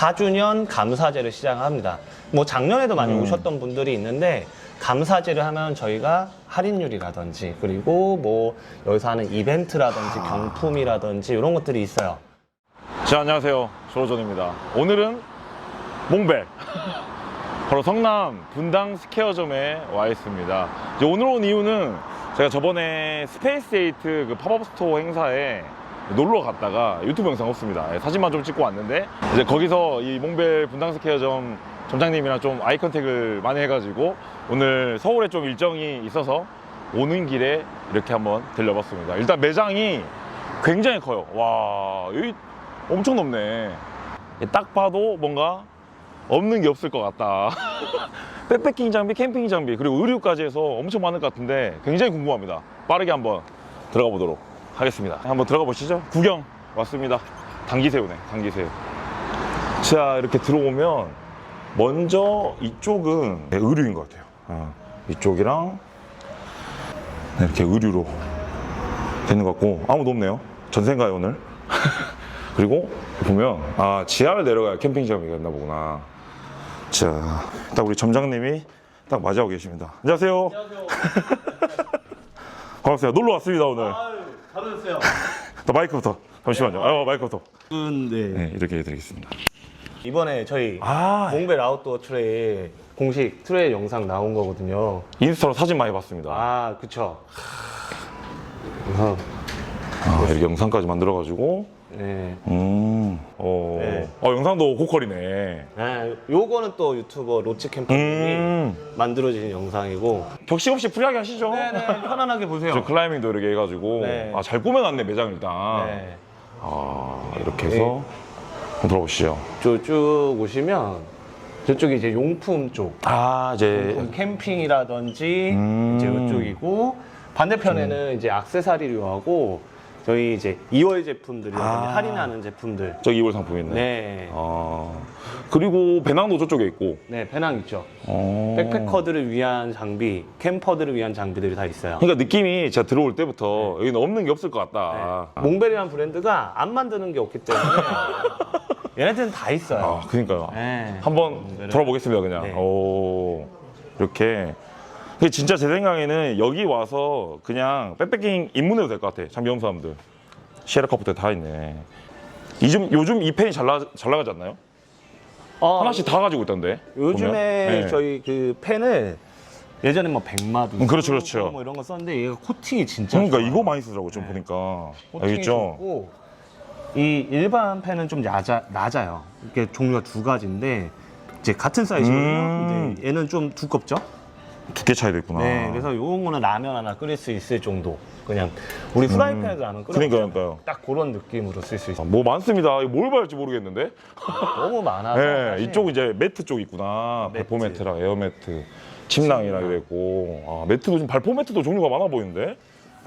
4주년 감사제를 시작합니다. 뭐 작년에도 많이 음. 오셨던 분들이 있는데 감사제를 하면 저희가 할인율이라든지 그리고 뭐 여기서 하는 이벤트라든지 아. 경품이라든지 이런 것들이 있어요. 자, 안녕하세요. 조로존입니다. 오늘은 몽벨. 바로 성남 분당 스퀘어점에 와 있습니다. 이제 오늘 온 이유는 제가 저번에 스페이스 에이트 그 팝업 스토어 행사에 놀러 갔다가 유튜브 영상 없습니다. 예, 사진만 좀 찍고 왔는데 이제 거기서 이 몽벨 분당 스퀘어점 점장님이랑 좀 아이 컨택을 많이 해가지고 오늘 서울에 좀 일정이 있어서 오는 길에 이렇게 한번 들려봤습니다. 일단 매장이 굉장히 커요. 와, 여기 엄청 넓네. 딱 봐도 뭔가 없는 게 없을 것 같다. 백패킹 장비, 캠핑 장비, 그리고 의류까지 해서 엄청 많을 것 같은데 굉장히 궁금합니다. 빠르게 한번 들어가 보도록 하겠습니다. 한번 들어가 보시죠. 구경 왔습니다. 당기새우네, 당기새우. 자, 이렇게 들어오면 먼저 이쪽은 네, 의류인 것 같아요. 어, 이쪽이랑 네, 이렇게 의류로 되는 것 같고 아무도 없네요. 전세인가요 오늘? 그리고 보면 아 지하를 내려가야 캠핑장이 있나 보구나. 자, 딱 우리 점장님이 딱 맞이하고 계십니다. 안녕하세요. 반갑습니다. 놀러 왔습니다 오늘. 잘하셨어요. 또 마이크부터 잠시만요. 아, 마이크부터. 네. 네, 이렇게 해드리겠습니다. 이번에 저희 아, 몽벨 아웃도어 트레이 공식 트레이 영상 나온 거거든요. 인스타로 사진 많이 봤습니다. 아, 그쵸. 그래서, 아, 이렇게 영상까지 만들어가지고, 네. 음, 어, 네. 어 영상도 고퀄이네. 네, 요거는 또 유튜버 로치 캠퍼님이 음, 만들어진 영상이고. 격식 없이 프리하게 하시죠. 네네, 편안하게 보세요. 저 클라이밍도 이렇게 해가지고, 네. 아, 잘 꾸며놨네 매장 일단. 네. 아, 이렇게 해서 한번 들어보시죠. 저쭉 오시면 저쪽이 이제 용품 쪽. 아, 이제 용품 캠핑이라든지 음. 이제 이쪽이고 반대편에는 이제 액세서리류하고 저희 이제 2월 제품들이라든지 아. 할인하는 제품들. 저기 2월 상품 있네. 네. 아, 그리고 배낭도 저쪽에 있고. 네, 배낭 있죠. 어. 백패커들을 위한 장비, 캠퍼들을 위한 장비들이 다 있어요. 그러니까 느낌이 제가 들어올 때부터 여기는 없는 게 없을 것 같다. 네. 몽벨이라는 브랜드가 안 만드는 게 없기 때문에 얘네들은 다 있어요. 아, 그러니까요. 네. 한번 몽벨은- 돌아보겠습니다, 그냥. 네. 오, 이렇게. 근데 진짜 제 생각에는 여기 와서 그냥 백패킹 입문해도 될 것 같아. 장비 없는 사람들. 시에라카부터 다 있네. 요즘, 요즘 이 펜이 잘, 나, 잘 나가지 않나요? 어, 하나씩 다 가지고 있던데. 요즘에. 네. 저희 그 펜을 예전에 뭐 백마도 음, 그렇죠, 그렇죠. 뭐 이런 거 썼는데 얘가 코팅이 진짜 그러니까 좋아요. 이거 많이 쓰더라고, 지금 보니까. 코팅이 알겠죠? 좋고 이 일반 펜은 좀 낮아, 낮아요. 이게 종류가 두 가지인데 이제 같은 사이즈거든요. 음. 근데 얘는 좀 두껍죠? 두께 차이도 있구나. 네, 그래서 요런 거는 라면 하나 끓일 수 있을 정도. 그냥 우리 프라이팬에서 라면 끓여 음. 그러니까요, 그러니까요. 딱 그런 느낌으로 쓸 수 있어요. 뭐 많습니다. 이거 뭘 봐야 할지 모르겠는데. 너무 많아서 네, 사실 이쪽 이제 매트 쪽 있구나. 매트. 발포 매트랑 에어 매트, 침낭이랑 이랬고. 아, 매트도 지금 발포 매트도 종류가 많아 보이는데.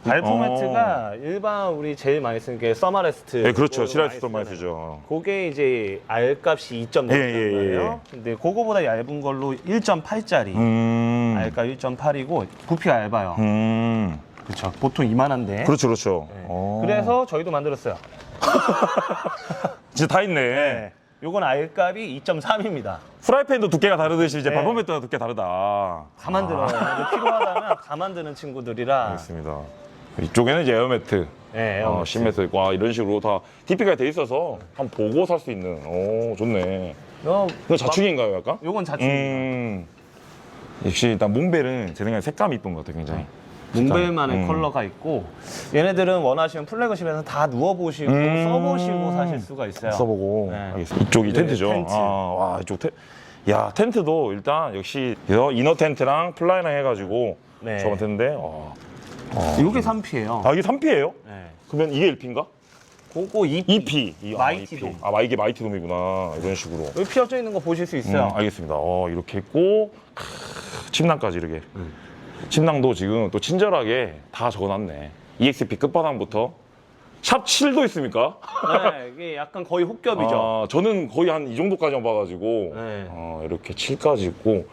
발포 어. 매트가 일반 우리 제일 많이 쓰는 게 서마레스트. 네, 그렇죠. 시라이스도 많이 쓰잖아요. 쓰죠. 그게 이제 R값이 2.0 예, 예, 예, 거예요. 근데 그거보다 얇은 걸로 1.8짜리. 음. R값 1.8이고 부피가 얇아요. 음. 그렇죠. 보통 이만한데. 그렇죠, 그렇죠. 네. 어. 그래서 저희도 만들었어요. 진짜 다 있네. 네. 요건 R값이 2.3입니다. 프라이팬도 두께가 다르듯이 이제 네. 매트가 두께 다르다. 다 만들어요. 근데 필요하다면 다 만드는 친구들이라. 알겠습니다. 이쪽에는 이제 에어 매트. 네, 에어 어, 매트. 신매트 있고 아, 이런 식으로 다 TP가 돼 있어서 한번 보고 살 수 있는. 오, 좋네. 요- 이거 자축인가요, 약간? 요건 자축. 음. 역시 일단 몽벨은 제 생각에 색감이 이쁜 것 같아요, 굉장히. 몽벨만의 음. 컬러가 있고 얘네들은 원하시면 플래그십에서 다 누워보시고 음. 써보시고 사실 수가 있어요. 써보고. 네. 알겠습니다. 이쪽이 네, 텐트죠. 텐트. 아, 와, 이쪽 텐 야, 텐트도 일단 역시 이너 텐트랑 플라이랑 해가지고 네. 저건 텐트인데, 어. 이게 3P예요. 아, 이게 3P예요? 네. 그러면 이게 1P인가? 그거 2P. 2P. 이, 마이티 아, 돔. 아, 마- 이게 마이티 돔이구나. 이런 식으로. 여기 피어져 있는 거 보실 수 음, 있어요. 알겠습니다. 어, 이렇게 있고, 크, 침낭까지 이렇게. 음. 침낭도 지금 또 친절하게 다 적어놨네. EXP 끝바닥부터. 샵 7도 있습니까? 네, 이게 약간 거의 혹겹이죠. 아, 저는 거의 한 이 정도까지만 봐가지고 네. 어, 이렇게 7까지 있고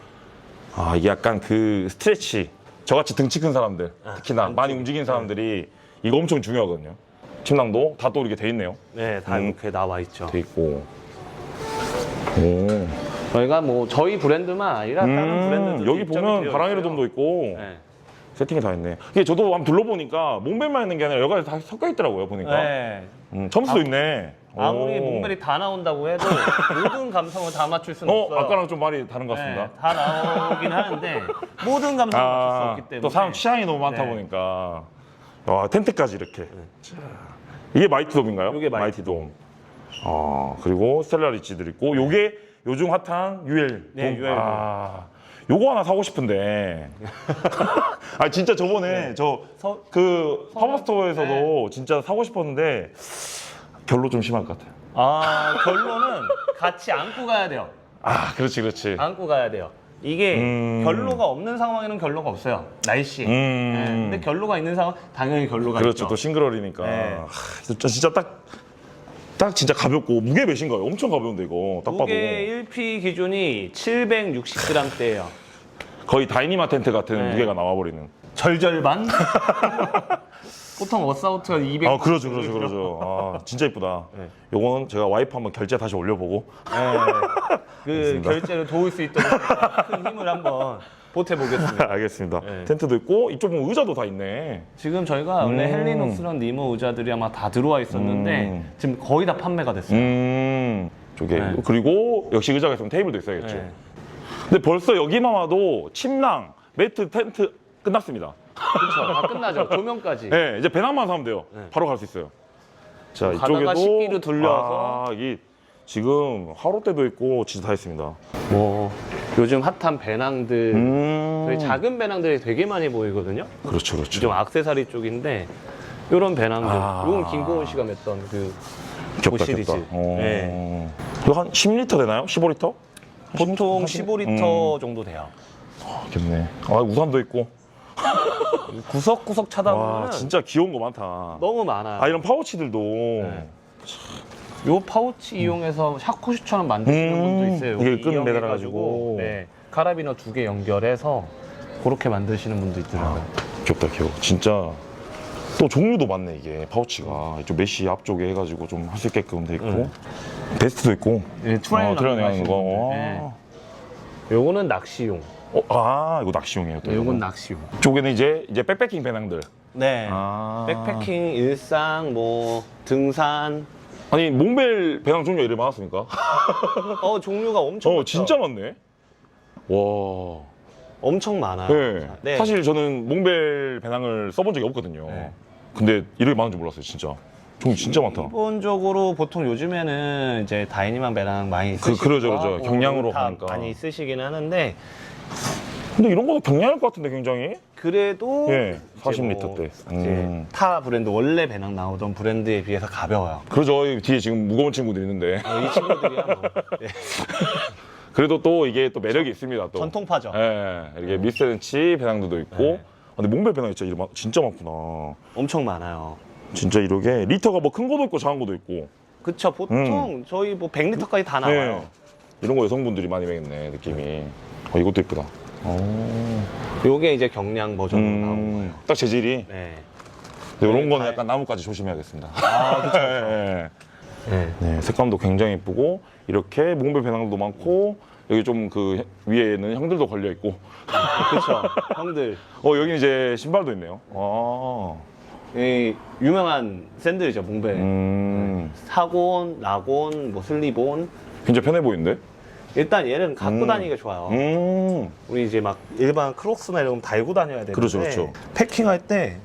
아 이게 약간 그 스트레치 저같이 등치 큰 사람들 아, 특히나. 많이 움직이는 사람들이 이거 엄청 중요하거든요 침낭도 다 또 이렇게 돼 있네요 네, 다 음. 이렇게 나와 있죠. 돼 있고 오. 저희가 뭐 저희 브랜드만 아니라 다른 음, 브랜드도 여기 보면 바랑이로 돔도 있고 네. 세팅이 다 있네. 이게 저도 한번 둘러보니까 몽벨만 있는 게 아니라 여기 다 섞여 있더라고요 보니까. 네. 음, 점수도 아, 있네. 아무리 오. 몽벨이 다 나온다고 해도 모든 감성을 다 맞출 수는 어, 없어요. 아까랑 좀 말이 다른 것 같습니다. 네, 다 나오긴 하는데 모든 감성을 맞출 수 아, 없기 때문에 또 사람 취향이 너무 많다 네. 보니까. 와, 텐트까지 이렇게. 자, 이게 마이티 돔인가요? 이게 마이티 돔. 아, 그리고 스텔라 리치들 있고, 요게 요즘 핫한 UL. 네, 돔. UL 돔. 아, 요거 하나 사고 싶은데. 아, 진짜 저번에 저 서- 그 파워스토어에서도 진짜 사고 싶었는데 결로 좀 심할 것 같아요. 아 결론은 같이 안고 가야 돼요. 아, 그렇지, 그렇지. 안고 가야 돼요. 이게 음. 결로가 없는 상황에는 결로가 없어요. 날씨. 음. 네, 근데 결로가 있는 상황 당연히 결로가 그렇죠. 있죠. 또 싱글월이니까. 네. 하, 진짜, 진짜 딱, 딱 진짜 가볍고 무게 몇인 가요? 엄청 가벼운데 이거 딱 봐도 무게 1피 기준이 760g대예요. 거의 다이니마 텐트 같은 네. 무게가 나와버리는. 절절반? 보통 어사우트가 200. 아 그러죠, 그러죠, 그러죠. 아 진짜 이쁘다. 네. 요거는 제가 와이프 한번 결제 다시 올려보고. 네. 그. 결제를 도울 수 있도록 큰 힘을 한번 보태보겠습니다. 알겠습니다. 네. 텐트도 있고 이쪽 보면 의자도 다 있네. 지금 저희가 원래 음. 헬리녹스랑 니모 의자들이 아마 다 들어와 있었는데 음. 지금 거의 다 판매가 됐어요. 음. 쪽에 네. 그리고 역시 의자가 있으면 테이블도 있어야겠죠. 네. 근데 벌써 여기만 와도 침낭, 매트, 텐트 끝났습니다. 그렇죠. 다 끝나죠. 조명까지. 네, 이제 배낭만 사면 돼요. 네. 바로 갈 수 있어요. 자, 가다가 이쪽에도 식기로 돌려서. 아, 이 지금 하루 때도 있고 진짜 다 있습니다. 뭐 요즘 핫한 배낭들 음. 저희 작은 배낭들이 되게 많이 보이거든요. 그렇죠, 그렇죠. 좀 악세사리 쪽인데 이런 배낭들. 아. 이건 김고은 씨가 맸던 그 귀엽다, 시리즈. 귀엽다. 어. 네. 이거 한 10리터 되나요? 15리터? 보통 15리터 음. 정도 돼요. 아, 귀엽네. 아, 우산도 있고. 구석구석 찾아보면 와, 진짜 귀여운 거 많다. 너무 많아요. 아, 이런 파우치들도. 네. 요 파우치 이용해서 샤코슈처럼 만드시는 음, 분도 있어요. 이게 끈 이용해가지고, 매달아가지고. 네, 카라비너 두 개 연결해서 그렇게 만드시는 분도 있더라고요. 귀엽다, 귀여워. 진짜. 또 종류도 많네, 이게. 파우치가. 이쪽 메쉬 앞쪽에 해가지고 좀 할 수 있게끔 돼 있고. 네. 베스트도 있고. 네, 트레이너 어, 하시는 거. 네. 요거는 낚시용. 어, 아, 이거 낚시용이에요. 또 네, 요건. 낚시용. 쪽에는 이제 이제 백패킹 배낭들. 네. 아. 백패킹, 일상, 뭐 등산. 아니 몽벨 배낭 종류가 이렇게 많았습니까? 어 종류가 엄청 어 많죠? 진짜 많네. 와. 엄청 많아요. 네. 네. 사실 저는 몽벨 배낭을 써본 적이 없거든요. 네. 근데 이렇게 많은 줄 몰랐어요, 진짜. 종류 진짜 많다. 기본적으로 보통 요즘에는 이제 다이니만 배낭 많이 그- 쓰시고 그러죠, 그러죠. 하고 경량으로 다 가니까. 많이 쓰시긴 하는데 근데 이런 거도 경량할 것 같은데 굉장히. 그래도 예, 이제 40리터 뭐 대. 이제 음. 타 브랜드 원래 배낭 나오던 브랜드에 비해서 가벼워요. 그러죠. 이 뒤에 지금 무거운 친구들 있는데. 어, 이 친구들이야 뭐 예, 그래도 또 이게 또 매력이 있습니다. 또. 전통파죠. 예, 이렇게 미스렌치 배낭들도 있고. 네. 아, 근데 몽벨 배낭 진짜, 이렇게 많- 진짜 많구나. 엄청 많아요. 진짜 이렇게 리터가 뭐 큰 거도 있고 작은 거도 있고. 그쵸 보통 저희 뭐 100리터까지 다 나와요. 네. 이런 거 여성분들이 많이 먹겠네 느낌이. 어 이것도 이쁘다. 어. 요게 이제 경량 버전으로 나온 거예요. 음, 딱 재질이. 네. 이런 네, 거는 다- 약간 나무까지 조심해야겠습니다. 아 그쵸. 네. 네. 네, 색감도 굉장히 이쁘고 이렇게 몽벨 배낭도 많고 여기 좀 그 위에는 형들도 걸려 있고. 그쵸. 형들 어 여기 이제 신발도 있네요. 아. 이 유명한 샌들이죠 몽벨. 음. 사곤, 라곤, 뭐 슬리본. 굉장히 편해 보이는데? 일단 얘는 갖고 음. 다니기가 좋아요. 음. 우리 이제 막 일반 크록스나 이런 거 달고 다녀야 되는데 그렇죠, 그렇죠. 패킹할 때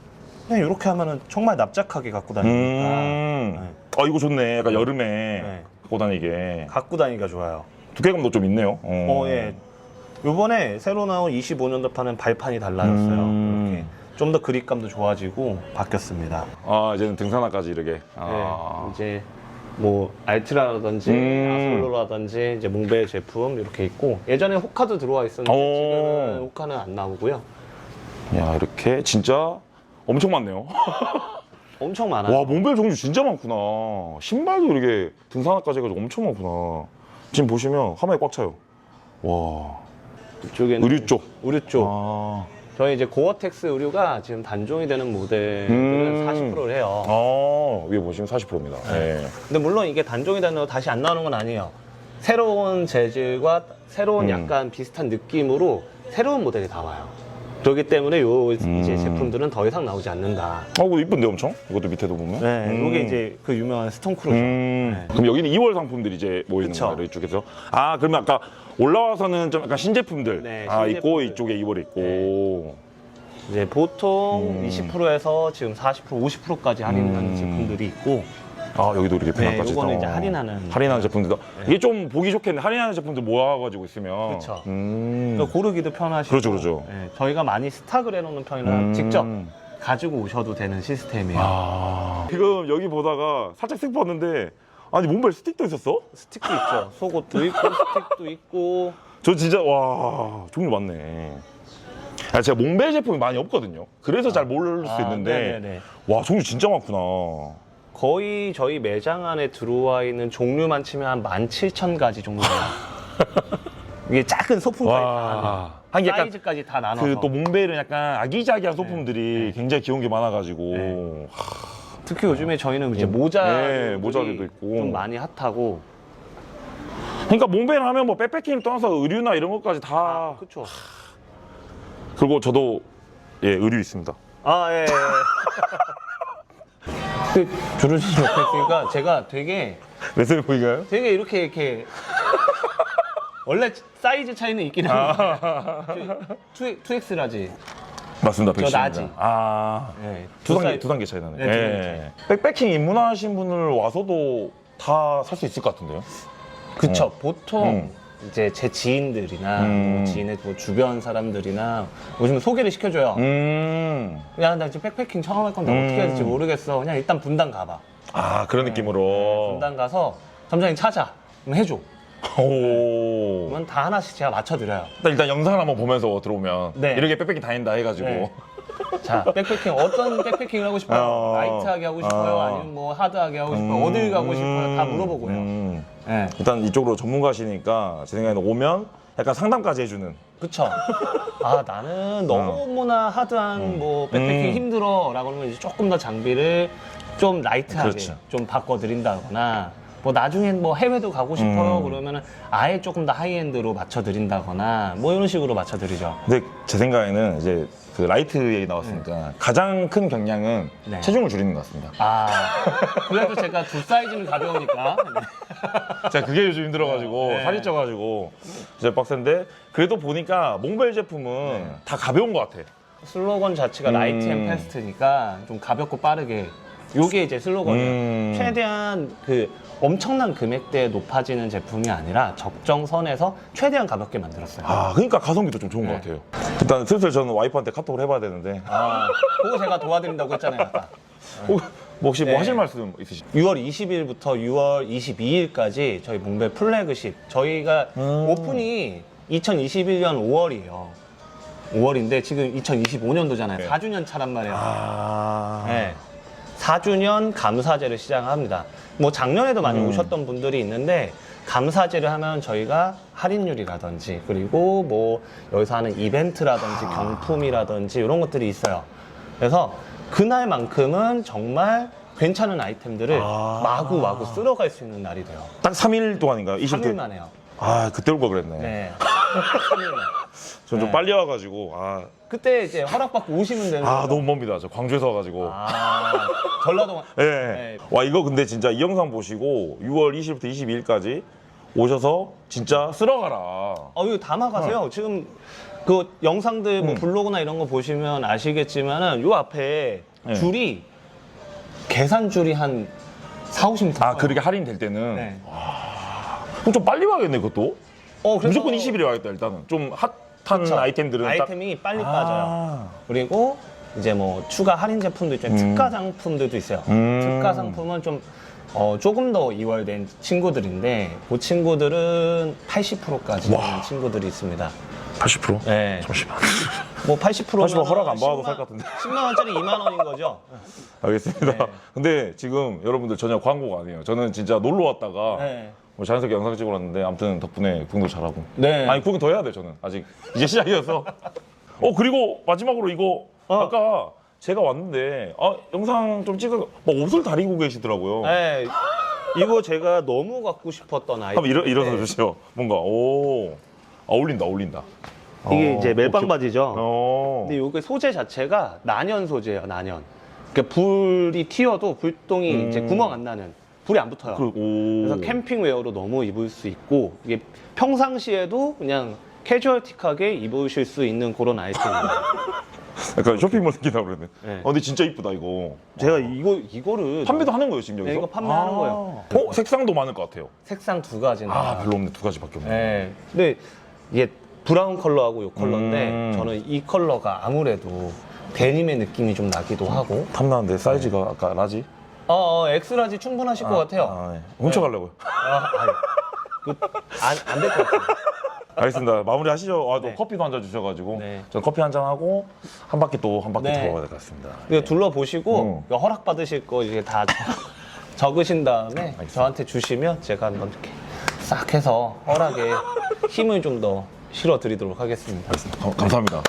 그냥 이렇게 하면은 정말 납작하게 갖고 다니니까 음. 아 이거 좋네. 약간 여름에 네. 갖고 다니게. 갖고 다니기가 좋아요. 두께감도 좀 있네요. 어, 예. 요번에 새로 나온 25년도판은 발판이 달라졌어요. 음. 이렇게 좀 더 그립감도 좋아지고 바뀌었습니다. 아 이제는 등산화까지 이렇게. 네, 아. 이제 뭐 알트라라든지 음. 아솔로라든지 이제 몽벨 제품 이렇게 있고 예전에 호카도 들어와 있었는데 오. 지금은 호카는 안 나오고요. 야 이렇게 진짜 엄청 많네요. 엄청 많아요. 와 몽벨 종류 진짜 많구나. 신발도 이렇게 등산화까지 해가지고 엄청 많구나. 지금 보시면 화면에 꽉 차요. 와 이쪽에는 의류 쪽. 의류 쪽. 아. 저희 이제 고어텍스 의류가 지금 단종이 되는 모델들은 음. 40%를 해요. 아 위에 보시면 40%입니다. 네. 근데 물론 이게 단종이 되는 거 다시 안 나오는 건 아니에요. 새로운 재질과 새로운 음. 약간 비슷한 느낌으로 새로운 모델이 나와요. 그렇기 때문에 요 이제 음. 제품들은 더 이상 나오지 않는다. 어, 이거 이쁜데 엄청? 이것도 밑에도 보면. 네, 음. 이게 이제 그 유명한 스톤크루죠. 음. 네. 그럼 여기는 2월 상품들이 이제 모이는 그쵸. 거예요, 이쪽에서. 아, 그러면 아까 올라와서는 좀 약간 신제품들. 네, 아, 있고, 신제품들. 이쪽에 2월 있고. 이제 보통 음. 20%에서 지금 40%, 50%까지 할인하는 음. 제품들이 있고 아, 여기도 이렇게 네, 페나까지. 요거는 이제 할인하는 할인하는 제품들도. 네. 이게 좀 보기 좋겠네. 할인하는 제품들 모아가지고 있으면. 그쵸. 음. 그러니까 고르기도 편하시고 그렇죠, 그렇죠. 네, 저희가 많이 스탁을 해놓는 편이라 음. 직접 가지고 오셔도 되는 시스템이에요. 아. 지금 여기 보다가 살짝 쓱 봤는데 아니 몸벨 스틱도 있었어? 스틱도 있죠. 속옷도 있고 스틱도 있고 저 진짜 와 종류 많네. 아, 제가 몽벨 제품이 많이 없거든요. 그래서 잘 모를 수 아, 있는데 네네네. 와 종류 진짜 많구나. 거의 저희 매장 안에 들어와 있는 종류만 치면 한 17,000가지 정도 돼요. 이게 작은 소품까지 다 와. 한게 약간 사이즈까지 다 나눠서 그 또 몽벨은 약간 아기자기한 소품들이 네. 굉장히 귀여운 게 많아가지고 네. 특히 요즘에 저희는 이제 음. 모자 네, 모자들도 있고. 좀 많이 핫하고 그러니까 몽벨 하면 뭐 백패킹 떠나서 의류나 이런 것까지 다 아, 그렇죠. 그리고 저도 예 의류 있습니다. 아 예. 그 주르시 옆에 있으니까 제가 되게 매슬 보이가요? 되게 이렇게 이렇게 원래 사이즈 차이는 있긴 한데 투, 투엑스라지 맞습니다. 저 110입니다. 나지. 아. 네, 두 단계 사이- 두 단계 차이 나네. 네, 두 단계 백패킹 입문하신 분을 와서도 다 살 수 있을 것 같은데요. 그쵸 보통 음. 이제 제 지인들이나 음. 뭐 지인의 뭐 주변 사람들이나 요즘 소개를 시켜줘요 음. 야 나 지금 백패킹 처음 할 건데 음. 어떻게 해야 될지 모르겠어 그냥 일단 분당 가봐 아 그런 느낌으로. 분당 가서 점장님 찾아 그럼 해줘 오. 그러면 다 하나씩 제가 맞춰드려요 일단, 일단 영상을 한번 보면서 들어오면 네. 이렇게 백패킹 다닌다 해가지고. 네. 자, 백패킹 어떤 백패킹을 하고 싶어요? 어. 라이트하게 하고 싶어요? 어. 아니면 뭐 하드하게 하고 싶어요? 음. 어딜 가고 싶어요? 다 물어보고요. 음. 네. 일단 이쪽으로 전문가시니까 제 생각에는 오면 약간 상담까지 해주는. 그쵸. 아, 나는 너무나 하드한 뭐 백패킹 음. 힘들어 라고 하면 이제 조금 더 장비를 좀 라이트하게 그렇죠. 좀 바꿔드린다거나 뭐 나중엔 뭐 해외도 가고 싶어요 음. 그러면은 아예 조금 더 하이엔드로 맞춰 드린다거나 뭐 이런 식으로 맞춰 드리죠. 근데 제 생각에는 이제 그 라이트 얘기 나왔으니까 가장 큰 경량은 네. 체중을 줄이는 것 같습니다. 아, 그래도 제가 두 사이즈는 가벼우니까. 네. 제가 그게 요즘 힘들어가지고 네. 살이 쪄가지고 이제 빡센데 그래도 보니까 몽벨 제품은 네. 다 가벼운 것 같아. 슬로건 자체가 음. 라이트 앤 패스트니까 좀 가볍고 빠르게 요게 이제 슬로건이에요. 음. 최대한 그 엄청난 금액대에 높아지는 제품이 아니라 적정선에서 최대한 가볍게 만들었어요. 아 그러니까 가성비도 좀 좋은 네. 것 같아요. 일단 슬슬 저는 와이프한테 카톡을 해봐야 되는데 아, 그거 제가 도와드린다고 했잖아요, 아까. 혹- 뭐 혹시 네. 뭐 하실 말씀 있으시죠? 6월 20일부터 6월 22일까지 저희 몽벨 플래그십 저희가 음. 오픈이 2021년 5월이에요. 5월인데 지금 2025년도잖아요. 네. 4주년 차란 말이에요. 아 네. 4주년 감사제를 시작합니다. 뭐 작년에도 많이 음. 오셨던 분들이 있는데 감사제를 하면 저희가 할인율이라든지 그리고 뭐 여기서 하는 이벤트라든지 아. 경품이라든지 이런 것들이 있어요. 그래서 그날만큼은 정말 괜찮은 아이템들을 아. 마구 마구 쓸어갈 수 있는 날이 돼요. 딱 3일 동안인가요? 20일 3일만 해요. 아 그때 올 걸 그랬네. 네. 3일 만. 전 좀 네. 빨리 와가지고 아, 그때 이제 허락받고 오시면 되는 아 거죠. 너무 먼니다. 저 광주에서 와가지고. 아, 전라도 예. 네. 와 이거 근데 진짜 이 영상 보시고 6월 20일부터 22일까지 오셔서 진짜 쓸어 가라. 어, 이거 담아가세요. 지금 그 영상들 뭐 음. 블로그나 이런 거 보시면 아시겠지만은 요 앞에 네. 줄이 계산 줄이 한 4, 50m. 아 그렇게 할인될 때는 네. 그럼 좀 빨리 와야겠네 그것도. 어, 그래서 무조건 20일에 와야겠다 일단은. 좀 핫 한 그쵸. 아이템들은 딱- 아이템이 빨리 빠져요. 아. 그리고 이제 뭐 추가 할인 제품도 있죠. 음. 특가 상품들도 있어요. 음. 특가 상품은 좀 어, 조금 더 이월된 친구들인데 그 친구들은 80%까지 와. 친구들이 있습니다. 80%? 네. 잠시만. 뭐 80%면 80% 허락 안 받아도 살 것 같은데. 10만 원짜리 2만 원인 거죠. 알겠습니다. 네. 근데 지금 여러분들 전혀 광고가 아니에요. 저는 진짜 놀러 왔다가 네. 뭐 자연스럽게 영상 찍으러 왔는데 아무튼 덕분에 구경도 잘하고. 네. 아니 구경 더 해야 돼 저는 아직 이제 시작이어서. 어 그리고 마지막으로 이거 어. 아까 제가 왔는데 아 영상 좀 찍어 막 옷을 다리고 계시더라고요. 네. 이거 제가 너무 갖고 싶었던 아이템. 한번 일어, 일어서 주세요. 뭔가 오 아, 어울린다 어울린다. 이게 어, 이제 멜빵 어, 바지죠. 어. 근데 이게 소재 자체가 난연 소재예요, 난연. 그러니까 불이 튀어도 불똥이 음. 이제 구멍 안 나는. 불이 안 붙어요. 그, 오. 그래서 캠핑웨어로 너무 입을 수 있고 이게 평상시에도 그냥 캐주얼틱하게 입으실 수 있는 그런 아이템입니다. 약간 쇼핑몰 느끼다 그러네. 네. 어, 근데 진짜 이쁘다 이거. 제가 이거 이거를 판매도 하는 거예요 지금 여기서? 네, 이거 판매하는 아. 거예요. 어 색상도 많을 것 같아요. 색상 두 가지나. 아 별로 없네 두 가지밖에 없네. 네. 근데 이게 브라운 컬러하고 이 컬러인데 음. 저는 이 컬러가 아무래도 데님의 느낌이 좀 나기도 하고. 탐나는데 사이즈가 아까 라지? 어, 어 엑스라지 충분하실 것 같아요. 아, 네. 훔쳐가려고요. 아, 아니. 안될 것 같아요. 알겠습니다. 마무리 하시죠. 아, 또 네. 커피도 한 잔 주셔가지고 네. 전 커피 한 잔 하고 한 바퀴 또 한 바퀴 네. 돌아가야 될 것 같습니다. 이거 둘러보시고 음. 허락 받으실 거 이제 다 적으신 다음에 저한테 주시면 제가 한번 이렇게 싹 해서 허락에 힘을 좀 더 실어 드리도록 하겠습니다. 알겠습니다. 감- 감사합니다.